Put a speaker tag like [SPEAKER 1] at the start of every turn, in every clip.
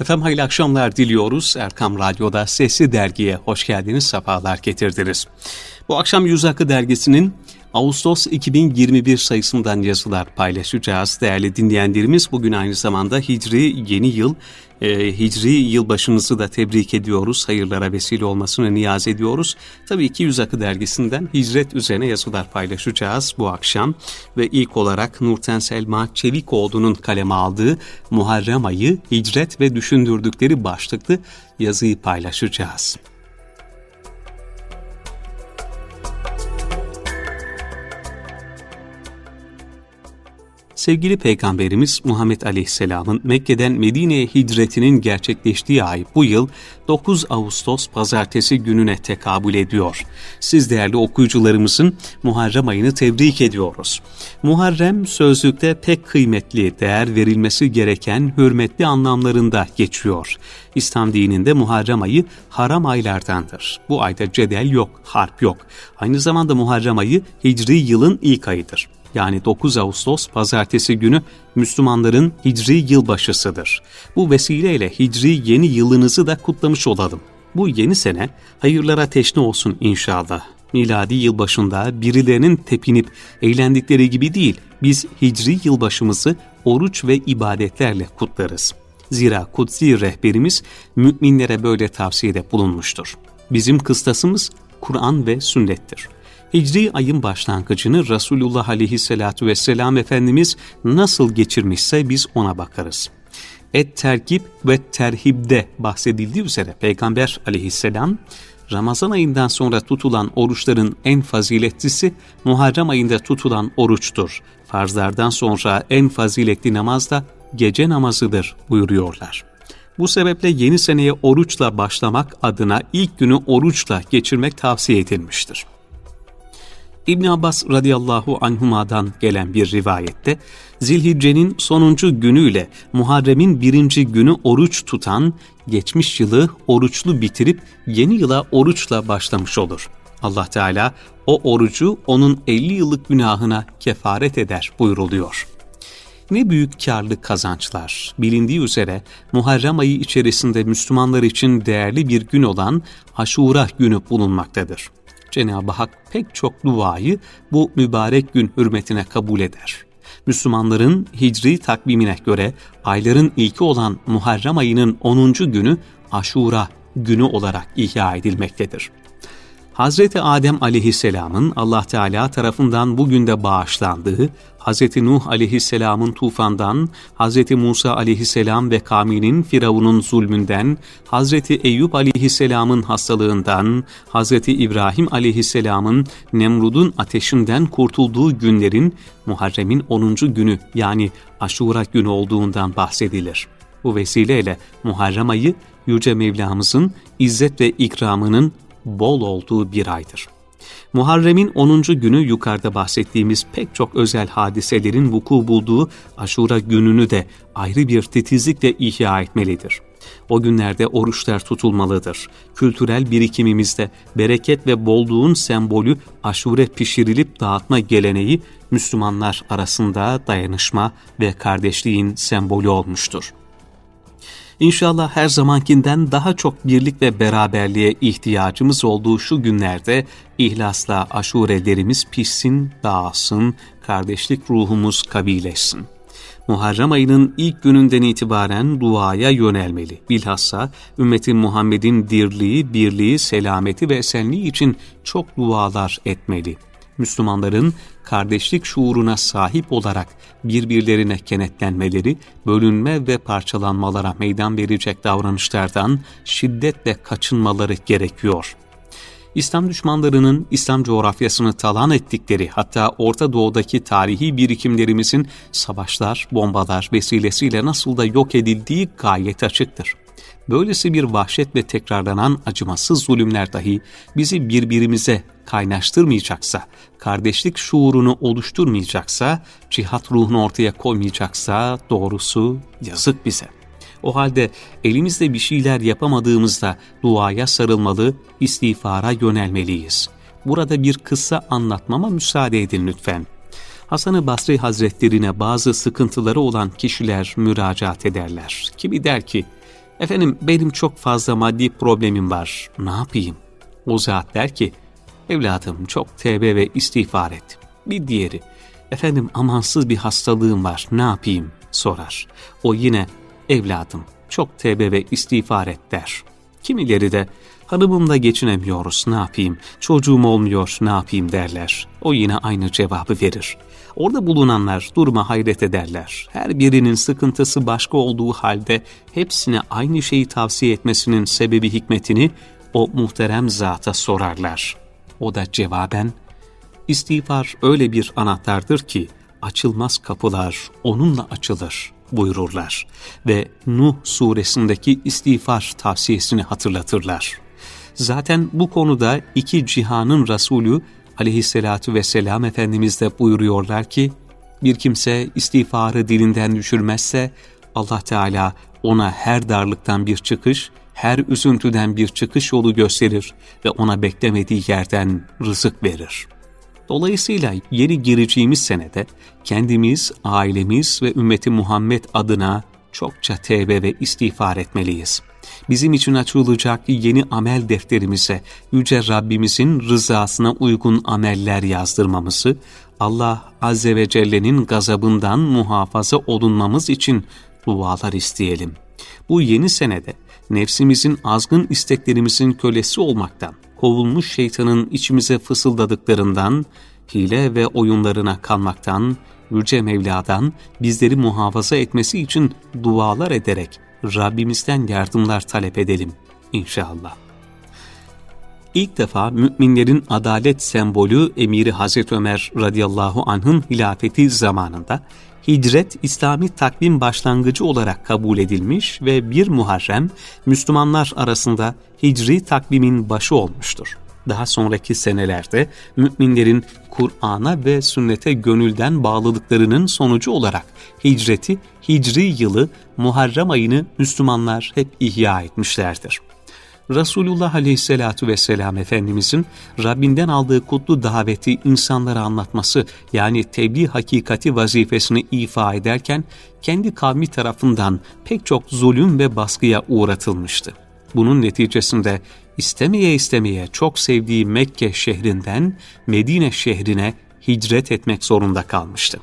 [SPEAKER 1] Efendim hayırlı akşamlar diliyoruz. Erkam Radyo'da Sesli Dergi'ye hoş geldiniz, sefalar getirdiniz. Bu akşam Yüz Akı Dergisi'nin Ağustos 2021 sayısından yazılar paylaşacağız. Değerli dinleyenlerimiz bugün aynı zamanda Hicri yeni yıl, e, Hicri yılbaşınızı da tebrik ediyoruz. Hayırlara vesile olmasını niyaz ediyoruz. Tabii ki Yüz Akı Dergisi'nden hicret üzerine yazılar paylaşacağız bu akşam. Ve ilk olarak Nurten Selma Çevikoğlu'nun kaleme aldığı Muharrem ayı, hicret ve düşündürdükleri başlıklı yazıyı paylaşacağız. Sevgili Peygamberimiz Muhammed Aleyhisselam'ın Mekke'den Medine'ye hicretinin gerçekleştiği ay bu yıl 9 Ağustos pazartesi gününe tekabül ediyor. Siz değerli okuyucularımızın Muharrem ayını tebrik ediyoruz. Muharrem sözlükte pek kıymetli, değer verilmesi gereken hürmetli anlamlarında geçiyor. İslam dininde Muharrem ayı haram aylardandır. Bu ayda cedel yok, harp yok. Aynı zamanda Muharrem ayı Hicri yılın ilk ayıdır yani 9 Ağustos pazartesi günü Müslümanların Hicri yılbaşısıdır. Bu vesileyle Hicri yeni yılınızı da kutlamış olalım. Bu yeni sene hayırlara teşne olsun inşallah. Miladi yılbaşında birilerinin tepinip eğlendikleri gibi değil, biz Hicri yılbaşımızı oruç ve ibadetlerle kutlarız. Zira kutsi rehberimiz müminlere böyle tavsiyede bulunmuştur. Bizim kıstasımız Kur'an ve sünnettir. Hicri ayın başlangıcını Resulullah aleyhissalatu vesselam Efendimiz nasıl geçirmişse biz ona bakarız. Et terkip ve terhibde bahsedildiği üzere Peygamber aleyhisselam Ramazan ayından sonra tutulan oruçların en faziletlisi Muharrem ayında tutulan oruçtur. Farzlardan sonra en faziletli namaz da gece namazıdır buyuruyorlar. Bu sebeple yeni seneye oruçla başlamak adına ilk günü oruçla geçirmek tavsiye edilmiştir. İbn Abbas radıyallahu anhuma'dan gelen bir rivayette Zilhicce'nin sonuncu günüyle Muharrem'in birinci günü oruç tutan geçmiş yılı oruçlu bitirip yeni yıla oruçla başlamış olur. Allah Teala o orucu onun 50 yıllık günahına kefaret eder buyuruluyor. Ne büyük karlı kazançlar. Bilindiği üzere Muharrem ayı içerisinde Müslümanlar için değerli bir gün olan Aşura günü bulunmaktadır. Cenab-ı Hak pek çok duayı bu mübarek gün hürmetine kabul eder. Müslümanların hicri takvimine göre ayların ilki olan Muharrem ayının 10. günü Aşura günü olarak ihya edilmektedir. Hazreti Adem aleyhisselamın Allah Teala tarafından bugün de bağışlandığı, Hazreti Nuh aleyhisselamın tufandan, Hazreti Musa aleyhisselam ve kavminin Firavun'un zulmünden, Hazreti Eyüp aleyhisselamın hastalığından, Hazreti İbrahim aleyhisselamın Nemrud'un ateşinden kurtulduğu günlerin Muharrem'in 10. günü yani Aşura günü olduğundan bahsedilir. Bu vesileyle Muharrem ayı Yüce Mevlamızın izzet ve ikramının bol olduğu bir aydır. Muharrem'in 10. günü yukarıda bahsettiğimiz pek çok özel hadiselerin vuku bulduğu Aşura gününü de ayrı bir titizlikle ihya etmelidir. O günlerde oruçlar tutulmalıdır. Kültürel birikimimizde bereket ve bolluğun sembolü aşure pişirilip dağıtma geleneği Müslümanlar arasında dayanışma ve kardeşliğin sembolü olmuştur. İnşallah her zamankinden daha çok birlik ve beraberliğe ihtiyacımız olduğu şu günlerde ihlasla aşurelerimiz pişsin, dağılsın, kardeşlik ruhumuz kabileşsin. Muharrem ayının ilk gününden itibaren duaya yönelmeli. Bilhassa ümmetin Muhammed'in dirliği, birliği, selameti ve esenliği için çok dualar etmeli. Müslümanların kardeşlik şuuruna sahip olarak birbirlerine kenetlenmeleri, bölünme ve parçalanmalara meydan verecek davranışlardan şiddetle kaçınmaları gerekiyor. İslam düşmanlarının İslam coğrafyasını talan ettikleri hatta Orta Doğu'daki tarihi birikimlerimizin savaşlar, bombalar vesilesiyle nasıl da yok edildiği gayet açıktır. Böylesi bir vahşet ve tekrarlanan acımasız zulümler dahi bizi birbirimize kaynaştırmayacaksa, kardeşlik şuurunu oluşturmayacaksa, cihat ruhunu ortaya koymayacaksa doğrusu yazık bize. O halde elimizde bir şeyler yapamadığımızda duaya sarılmalı, istiğfara yönelmeliyiz. Burada bir kıssa anlatmama müsaade edin lütfen. Hasan-ı Basri Hazretlerine bazı sıkıntıları olan kişiler müracaat ederler. Kimi der ki, Efendim benim çok fazla maddi problemim var. Ne yapayım? O zat der ki, evladım çok tevbe ve istiğfar et. Bir diğeri, efendim amansız bir hastalığım var ne yapayım sorar. O yine, evladım çok tevbe ve istiğfar et der. Kimileri de, hanımımla geçinemiyoruz ne yapayım, çocuğum olmuyor ne yapayım derler. O yine aynı cevabı verir. Orada bulunanlar duruma hayret ederler. Her birinin sıkıntısı başka olduğu halde hepsine aynı şeyi tavsiye etmesinin sebebi hikmetini o muhterem zata sorarlar. O da cevaben, istiğfar öyle bir anahtardır ki açılmaz kapılar onunla açılır buyururlar ve Nuh suresindeki istiğfar tavsiyesini hatırlatırlar. Zaten bu konuda iki cihanın Resulü aleyhissalatu vesselam Efendimiz de buyuruyorlar ki, bir kimse istiğfarı dilinden düşürmezse Allah Teala ona her darlıktan bir çıkış, her üzüntüden bir çıkış yolu gösterir ve ona beklemediği yerden rızık verir. Dolayısıyla yeni gireceğimiz senede kendimiz, ailemiz ve ümmeti Muhammed adına çokça tevbe ve istiğfar etmeliyiz. Bizim için açılacak yeni amel defterimize Yüce Rabbimizin rızasına uygun ameller yazdırmamızı, Allah Azze ve Celle'nin gazabından muhafaza olunmamız için dualar isteyelim. Bu yeni senede nefsimizin azgın isteklerimizin kölesi olmaktan, kovulmuş şeytanın içimize fısıldadıklarından, hile ve oyunlarına kalmaktan, Yüce Mevla'dan bizleri muhafaza etmesi için dualar ederek Rabbimizden yardımlar talep edelim inşallah. İlk defa müminlerin adalet sembolü Emiri Hazreti Ömer radıyallahu anh'ın hilafeti zamanında hicret İslami takvim başlangıcı olarak kabul edilmiş ve bir Muharrem Müslümanlar arasında hicri takvimin başı olmuştur. Daha sonraki senelerde müminlerin Kur'an'a ve sünnete gönülden bağlılıklarının sonucu olarak hicreti, hicri yılı, Muharrem ayını Müslümanlar hep ihya etmişlerdir. Resulullah Aleyhisselatü Vesselam Efendimizin Rabbinden aldığı kutlu daveti insanlara anlatması yani tebliğ hakikati vazifesini ifa ederken kendi kavmi tarafından pek çok zulüm ve baskıya uğratılmıştı. Bunun neticesinde istemeye istemeye çok sevdiği Mekke şehrinden Medine şehrine hicret etmek zorunda kalmıştı.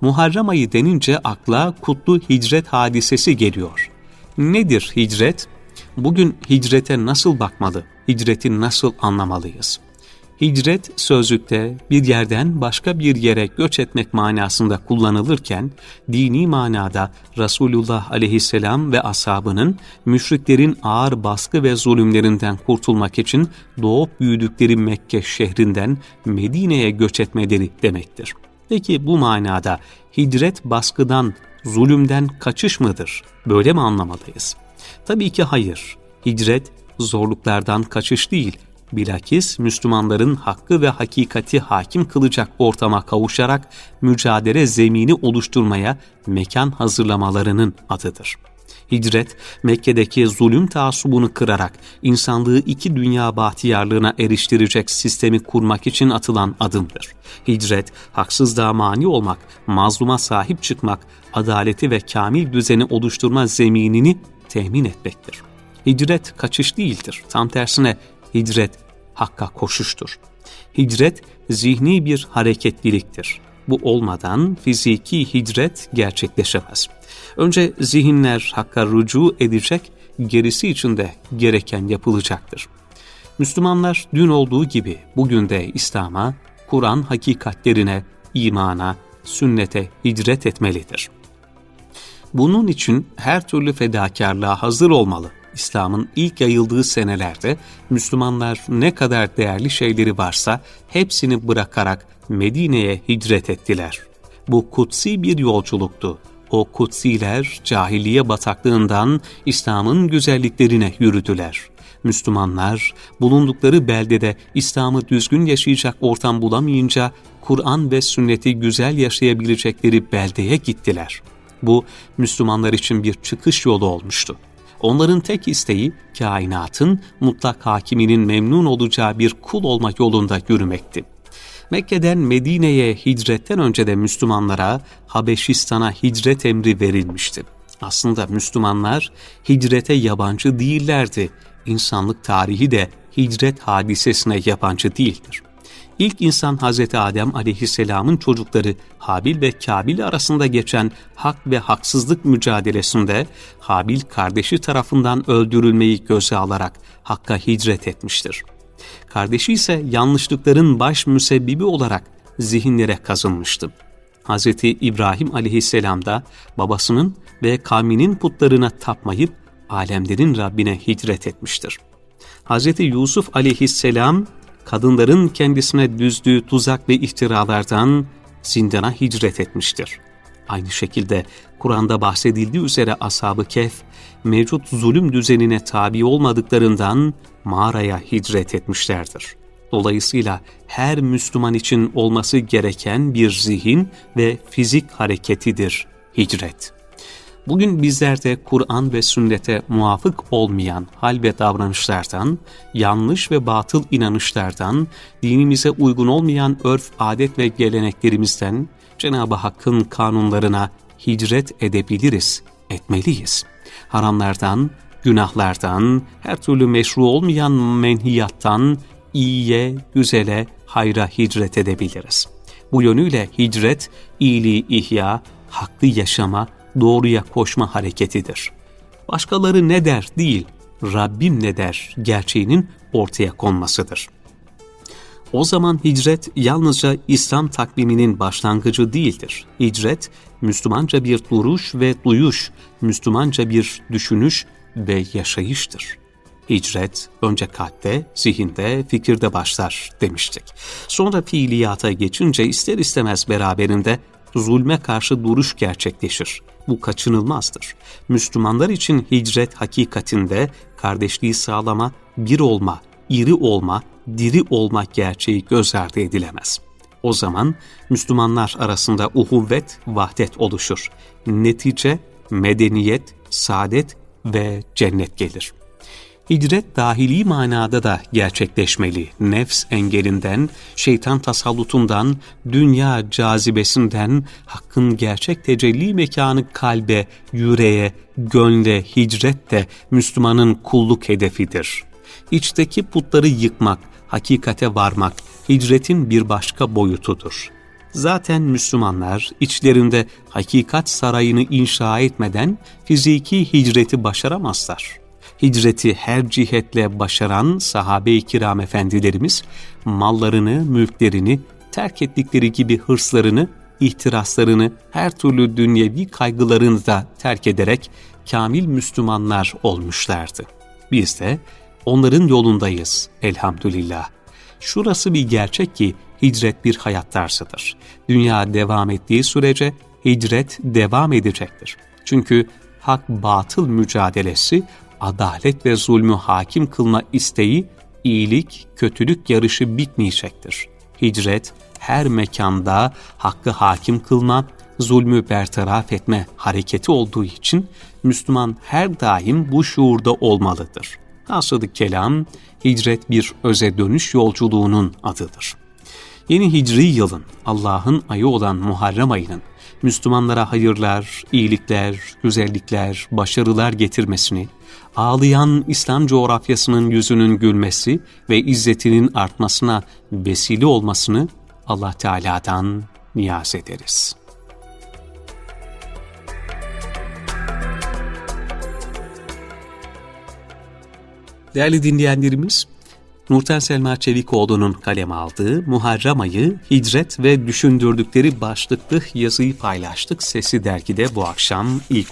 [SPEAKER 1] Muharrem ayı denince akla kutlu hicret hadisesi geliyor. Nedir hicret? Bugün hicrete nasıl bakmalı, hicreti nasıl anlamalıyız? Hicret sözlükte bir yerden başka bir yere göç etmek manasında kullanılırken, dini manada Resulullah aleyhisselam ve ashabının müşriklerin ağır baskı ve zulümlerinden kurtulmak için doğup büyüdükleri Mekke şehrinden Medine'ye göç etmeleri demektir. Peki bu manada hicret baskıdan, zulümden kaçış mıdır? Böyle mi anlamalıyız? Tabii ki hayır. Hicret zorluklardan kaçış değil, bilakis Müslümanların hakkı ve hakikati hakim kılacak ortama kavuşarak mücadele zemini oluşturmaya mekan hazırlamalarının adıdır. Hicret, Mekke'deki zulüm taassubunu kırarak insanlığı iki dünya bahtiyarlığına eriştirecek sistemi kurmak için atılan adımdır. Hicret, haksızlığa mani olmak, mazluma sahip çıkmak, adaleti ve kamil düzeni oluşturma zeminini temin etmektir. Hicret kaçış değildir. Tam tersine hicret hakka koşuştur. Hicret zihni bir hareketliliktir. Bu olmadan fiziki hicret gerçekleşemez. Önce zihinler hakka rucu edecek, gerisi için de gereken yapılacaktır. Müslümanlar dün olduğu gibi bugün de İslam'a, Kur'an hakikatlerine, imana, sünnete hicret etmelidir. Bunun için her türlü fedakarlığa hazır olmalı. İslam'ın ilk yayıldığı senelerde Müslümanlar ne kadar değerli şeyleri varsa hepsini bırakarak Medine'ye hicret ettiler. Bu kutsi bir yolculuktu. O kutsiler cahiliye bataklığından İslam'ın güzelliklerine yürüdüler. Müslümanlar bulundukları beldede İslam'ı düzgün yaşayacak ortam bulamayınca Kur'an ve sünneti güzel yaşayabilecekleri beldeye gittiler. Bu Müslümanlar için bir çıkış yolu olmuştu. Onların tek isteği kainatın mutlak hakiminin memnun olacağı bir kul olmak yolunda yürümekti. Mekke'den Medine'ye hicretten önce de Müslümanlara Habeşistan'a hicret emri verilmişti. Aslında Müslümanlar hicrete yabancı değillerdi. İnsanlık tarihi de hicret hadisesine yabancı değildir. İlk insan Hz. Adem aleyhisselamın çocukları Habil ve Kabil arasında geçen hak ve haksızlık mücadelesinde Habil kardeşi tarafından öldürülmeyi göze alarak Hakk'a hicret etmiştir. Kardeşi ise yanlışlıkların baş müsebbibi olarak zihinlere kazınmıştı. Hz. İbrahim aleyhisselam da babasının ve kavminin putlarına tapmayıp alemlerin Rabbine hicret etmiştir. Hz. Yusuf aleyhisselam kadınların kendisine düzdüğü tuzak ve iftiralardan zindana hicret etmiştir. Aynı şekilde Kur'an'da bahsedildiği üzere Ashab-ı Kehf, mevcut zulüm düzenine tabi olmadıklarından mağaraya hicret etmişlerdir. Dolayısıyla her Müslüman için olması gereken bir zihin ve fizik hareketidir hicret. Bugün bizler de Kur'an ve sünnete muvafık olmayan hal ve davranışlardan, yanlış ve batıl inanışlardan, dinimize uygun olmayan örf, adet ve geleneklerimizden Cenab-ı Hakk'ın kanunlarına hicret edebiliriz, etmeliyiz. Haramlardan, günahlardan, her türlü meşru olmayan menhiyattan iyiye, güzele, hayra hicret edebiliriz. Bu yönüyle hicret, iyiliği ihya, haklı yaşama, doğruya koşma hareketidir. Başkaları ne der değil, Rabbim ne der gerçeğinin ortaya konmasıdır. O zaman hicret yalnızca İslam takviminin başlangıcı değildir. Hicret, Müslümanca bir duruş ve duyuş, Müslümanca bir düşünüş ve yaşayıştır. Hicret önce kalpte, zihinde, fikirde başlar demiştik. Sonra fiiliyata geçince ister istemez beraberinde zulme karşı duruş gerçekleşir. Bu kaçınılmazdır. Müslümanlar için hicret hakikatinde kardeşliği sağlama, bir olma, iri olma, diri olma gerçeği göz ardı edilemez. O zaman Müslümanlar arasında uhuvvet, vahdet oluşur. Netice, medeniyet, saadet ve cennet gelir. Hicret dahili manada da gerçekleşmeli. Nefs engelinden, şeytan tasallutundan, dünya cazibesinden, hakkın gerçek tecelli mekanı kalbe, yüreğe, gönle, hicret de Müslümanın kulluk hedefidir. İçteki putları yıkmak, hakikate varmak, hicretin bir başka boyutudur. Zaten Müslümanlar içlerinde hakikat sarayını inşa etmeden fiziki hicreti başaramazlar hicreti her cihetle başaran sahabe-i kiram efendilerimiz, mallarını, mülklerini, terk ettikleri gibi hırslarını, ihtiraslarını, her türlü dünyevi kaygılarını da terk ederek kamil Müslümanlar olmuşlardı. Biz de onların yolundayız elhamdülillah. Şurası bir gerçek ki hicret bir hayat tarzıdır. Dünya devam ettiği sürece hicret devam edecektir. Çünkü hak batıl mücadelesi adalet ve zulmü hakim kılma isteği, iyilik, kötülük yarışı bitmeyecektir. Hicret, her mekanda hakkı hakim kılma, zulmü bertaraf etme hareketi olduğu için Müslüman her daim bu şuurda olmalıdır. Hasılı kelam, hicret bir öze dönüş yolculuğunun adıdır. Yeni hicri yılın, Allah'ın ayı olan Muharrem ayının Müslümanlara hayırlar, iyilikler, güzellikler, başarılar getirmesini, ağlayan İslam coğrafyasının yüzünün gülmesi ve izzetinin artmasına vesile olmasını Allah Teala'dan niyaz ederiz. Değerli dinleyenlerimiz, Nurten Selma Çevikoğlu'nun kaleme aldığı Muharrem ayı, hicret ve düşündürdükleri başlıklı yazıyı paylaştık. Sesi dergide bu akşam ilk